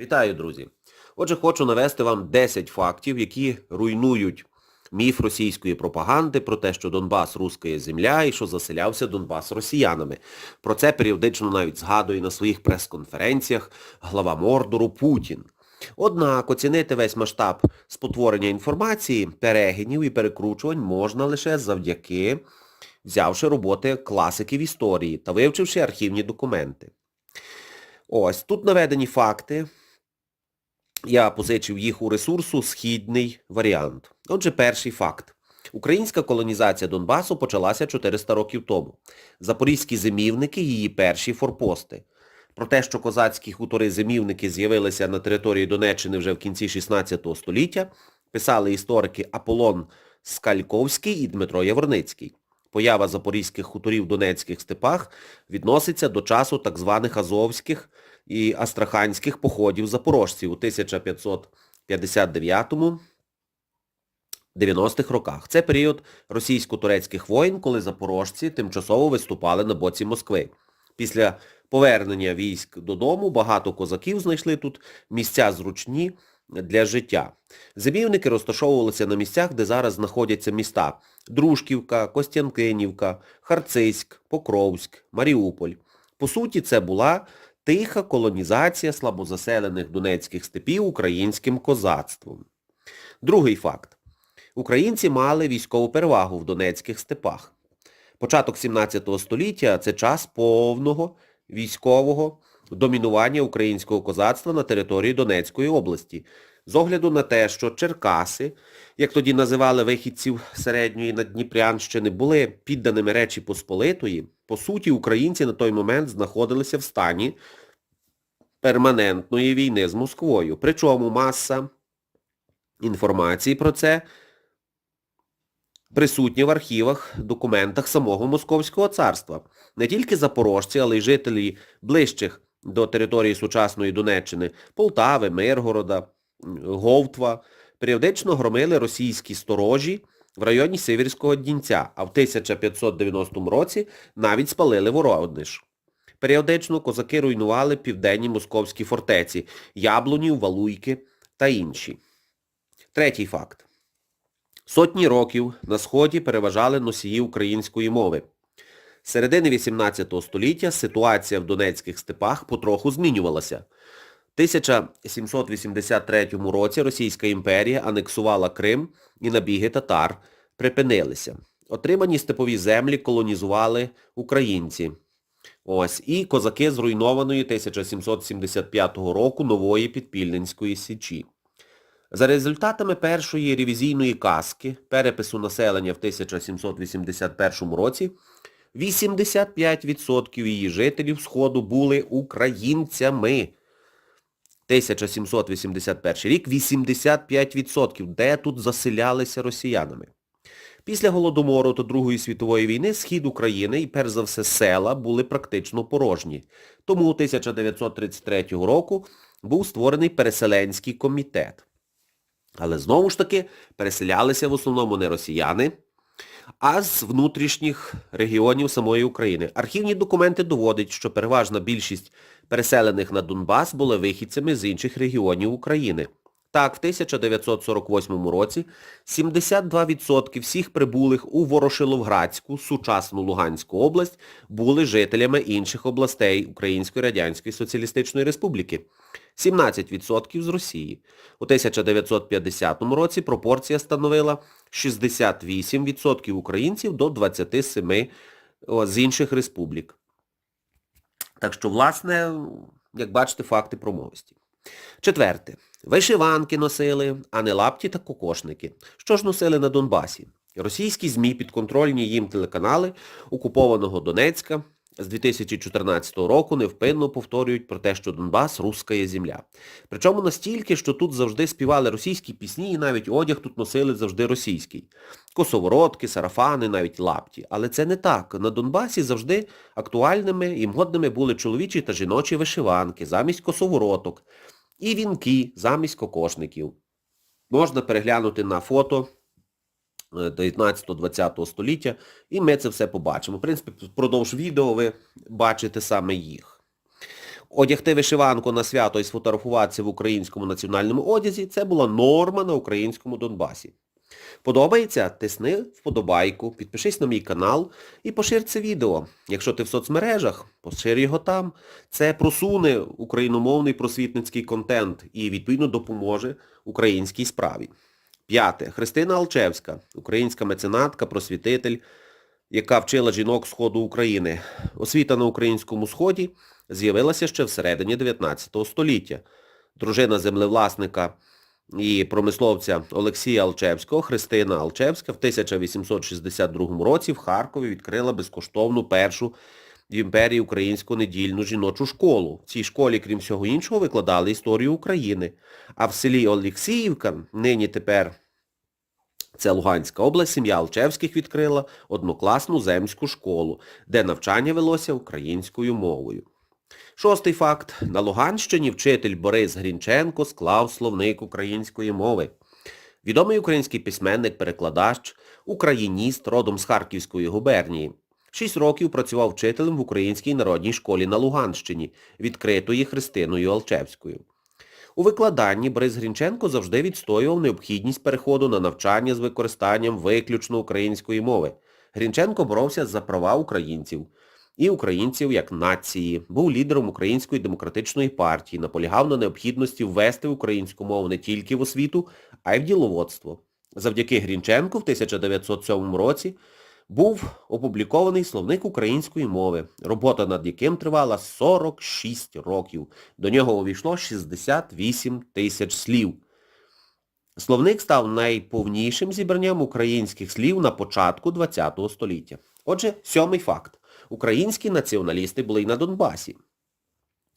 Вітаю, друзі! Отже, хочу навести вам 10 фактів, які руйнують міф російської пропаганди про те, що Донбас – руська земля і що заселявся Донбас росіянами. Про це періодично навіть згадує на своїх прес-конференціях глава Мордору Путін. Однак оцінити весь масштаб спотворення інформації, перегинів і перекручувань можна лише завдяки взявши роботи класиків історії та вивчивши архівні документи. Ось, тут наведені факти. Я позичив їх у ресурсу «Східний варіант». Отже, перший факт. Українська колонізація Донбасу почалася 400 років тому. Запорізькі зимівники – її перші форпости. Про те, що козацькі хутори-зимівники з'явилися на території Донеччини вже в кінці 16 століття, писали історики Аполлон Скальковський і Дмитро Яворницький. Поява запорізьких хуторів в Донецьких степах відноситься до часу так званих азовських і астраханських походів запорожців у 1559-90-х роках. Це період російсько-турецьких воєн, коли запорожці тимчасово виступали на боці Москви. Після повернення військ додому багато козаків знайшли тут місця зручні для життя. Зимівники розташовувалися на місцях, де зараз знаходяться міста Дружківка, Костянкинівка, Харциськ, Покровськ, Маріуполь. По суті, це була тиха колонізація слабозаселених донецьких степів українським козацтвом. Другий факт. Українці мали військову перевагу в донецьких степах. Початок 17 століття – це час повного військового домінування українського козацтва на території Донецької області. З огляду на те, що Черкаси, як тоді називали вихідців середньої Надніпрянщини, були підданими Речі Посполитої, по суті, українці на той момент знаходилися в стані перманентної війни з Москвою. Причому маса інформації про це присутні в архівах, документах самого Московського царства. Не тільки запорожці, але й жителі ближчих до території сучасної Донеччини Полтави, Миргорода, Говтва, періодично громили російські сторожі в районі Сивірського Дінця, а в 1590 році навіть спалили Вородниш. Періодично козаки руйнували південні московські фортеці Яблунів, Валуйки та інші. Третій факт. Сотні років на Сході переважали носії української мови. З середини 18 століття ситуація в Донецьких степах потроху змінювалася. В 1783 році Російська імперія анексувала Крим і набіги татар припинилися. Отримані степові землі колонізували українці. Ось, і козаки зруйнованої 1775 року нової Підпільненської січі. За результатами першої ревізійної казки, перепису населення в 1781 році, 85% її жителів Сходу були українцями. 1781 рік 85%. Де тут заселялися росіянами? Після Голодомору та Другої світової війни схід України і, перш за все, села були практично порожні. Тому 1933 року був створений переселенський комітет. Але знову ж таки переселялися в основному не росіяни, а з внутрішніх регіонів самої України. Архівні документи доводять, що переважна більшість переселених на Донбас були вихідцями з інших регіонів України. Так, в 1948 році 72% всіх прибулих у Ворошиловградську, сучасну Луганську область, були жителями інших областей Української Радянської Соціалістичної Республіки. 17% з Росії. У 1950 році пропорція становила 68% українців до 27% з інших республік. Так що, власне, як бачите, факти промовисті. Четверте. Вишиванки носили, а не лапті та кокошники. Що ж носили на Донбасі? Російські ЗМІ, підконтрольні їм телеканали окупованого Донецька з 2014 року невпинно повторюють про те, що Донбас – руська земля. Причому настільки, що тут завжди співали російські пісні і навіть одяг тут носили завжди російський. Косоворотки, сарафани, навіть лапті. Але це не так. На Донбасі завжди актуальними і модними були чоловічі та жіночі вишиванки замість косовороток і вінки замість кокошників. Можна переглянути на фото 19-20 століття, і ми це все побачимо. В принципі, впродовж відео ви бачите саме їх. Одягти вишиванку на свято і сфотографуватися в українському національному одязі – це була норма на українському Донбасі. Подобається? Тисни вподобайку, підпишись на мій канал і пошир це відео. Якщо ти в соцмережах, пошир його там. Це просуне україномовний просвітницький контент і, відповідно, допоможе українській справі. П'яте. Христина Алчевська, українська меценатка, просвітитель, яка вчила жінок Сходу України. Освіта на українському Сході з'явилася ще всередині 19 століття. Дружина землевласника і промисловця Олексія Алчевського, Христина Алчевська, в 1862 році в Харкові відкрила безкоштовну першу в імперії українську недільну жіночу школу. В цій школі, крім всього іншого, викладали історію України. А в селі Олексіївка, нині тепер це Луганська область, сім'я Алчевських відкрила однокласну земську школу, де навчання велося українською мовою. Шостий факт. На Луганщині вчитель Борис Грінченко склав словник української мови. Відомий український письменник, перекладач, україніст родом з Харківської губернії. Шість років працював вчителем в Українській народній школі на Луганщині, відкритої Христиною Алчевською. У викладанні Борис Грінченко завжди відстоював необхідність переходу на навчання з використанням виключно української мови. Грінченко боровся за права українців і українців як нації, був лідером Української демократичної партії, наполягав на необхідності ввести українську мову не тільки в освіту, а й в діловодство. Завдяки Грінченку в 1907 році був опублікований словник української мови, робота над яким тривала 46 років. До нього увійшло 68 тисяч слів. Словник став найповнішим зібранням українських слів на початку ХХ століття. Отже, сьомий факт. Українські націоналісти були й на Донбасі.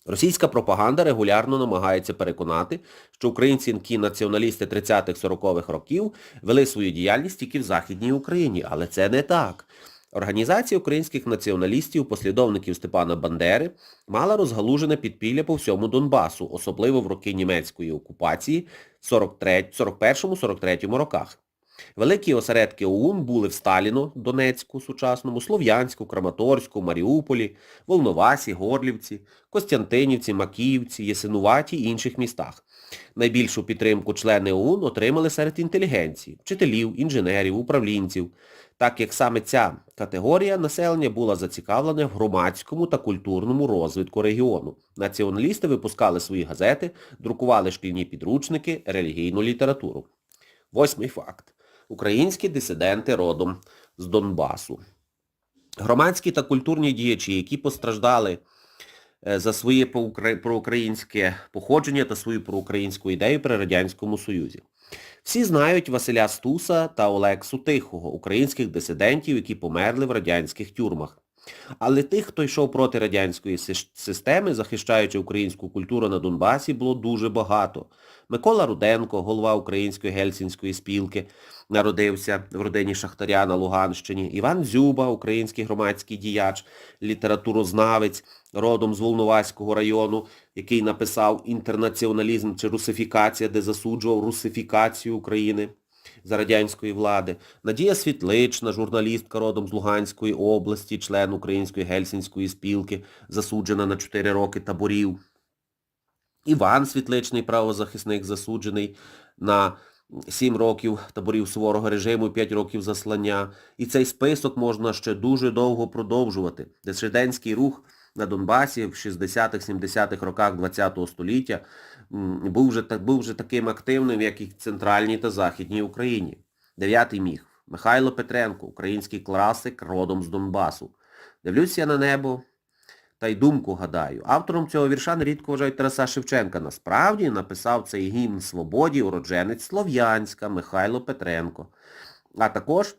Російська пропаганда регулярно намагається переконати, що українські націоналісти 30-40-х років вели свою діяльність тільки в Західній Україні, але це не так. Організація українських націоналістів, послідовників Степана Бандери, мала розгалужене підпілля по всьому Донбасу, особливо в роки німецької окупації в 41-43 роках. Великі осередки ОУН були в Сталіно, Донецьку, сучасному, Слов'янську, Краматорську, Маріуполі, Волновасі, Горлівці, Костянтинівці, Макіївці, Єсинуваті і інших містах. Найбільшу підтримку члени ОУН отримали серед інтелігенції, вчителів, інженерів, управлінців, так як саме ця категорія населення була зацікавлена в громадському та культурному розвитку регіону. Націоналісти випускали свої газети, друкували шкільні підручники, релігійну літературу. Восьмий факт. Українські дисиденти родом з Донбасу. Громадські та культурні діячі, які постраждали е, за своє проукраїнське походження та свою проукраїнську ідею при Радянському Союзі. Всі знають Василя Стуса та Олексу Тихого, українських дисидентів, які померли в радянських тюрмах. Але тих, хто йшов проти радянської системи, захищаючи українську культуру на Донбасі, було дуже багато. Микола Руденко, голова Української гельсінської спілки, народився в родині Шахтаря на Луганщині. Іван Дзюба, український громадський діяч, літературознавець, родом з Волноваського району, який написав «Інтернаціоналізм чи русифікація», де засуджував русифікацію України за радянської влади. Надія Світлична, журналістка родом з Луганської області, член Української гельсінської спілки, засуджена на 4 роки таборів. Іван Світличний, правозахисник, засуджений на 7 років таборів суворого режиму, 5 років заслання. І цей список можна ще дуже довго продовжувати. Дисидентський рух на Донбасі в 60-х-70-х роках ХХ століття був вже, був вже таким активним, як і в Центральній та Західній Україні. Дев'ятий міг. Михайло Петренко, український класик, родом з Донбасу. Дивлюся на небо та й думку гадаю. Автором цього вірша нерідко вважають Тараса Шевченка. Насправді написав цей гімн свободі уродженець Слов'янська Михайло Петренко. А також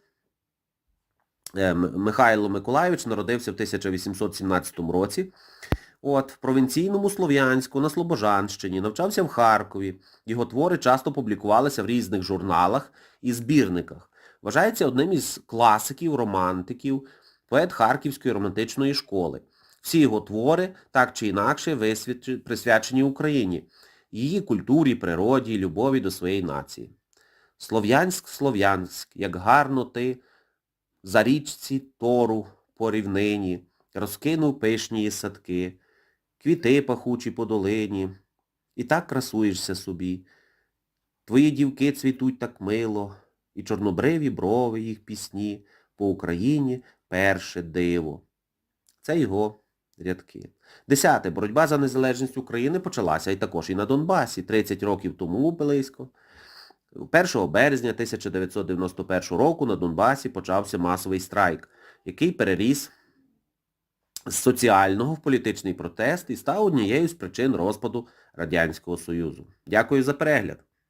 Михайло Миколайович народився в 1817 році. От, В провінційному Слов'янську, на Слобожанщині, навчався в Харкові. Його твори часто публікувалися в різних журналах і збірниках. Вважається одним із класиків, романтиків, поет Харківської романтичної школи. Всі його твори так чи інакше присвячені Україні, її культурі, природі, любові до своєї нації. Слов'янськ, Слов'янськ, як гарно ти, за річці Тору по рівнині, розкинув пишні садки, квіти пахучі по долині. І так красуєшся собі. Твої дівки цвітуть так мило, і чорнобриві брови їх пісні, по Україні перше диво. Це його рядки. Десяте. Боротьба за незалежність України почалася і також і на Донбасі 30 років тому близько. 1 березня 1991 року на Донбасі почався масовий страйк, який переріс з соціального в політичний протест і став однією з причин розпаду Радянського Союзу. Дякую за перегляд.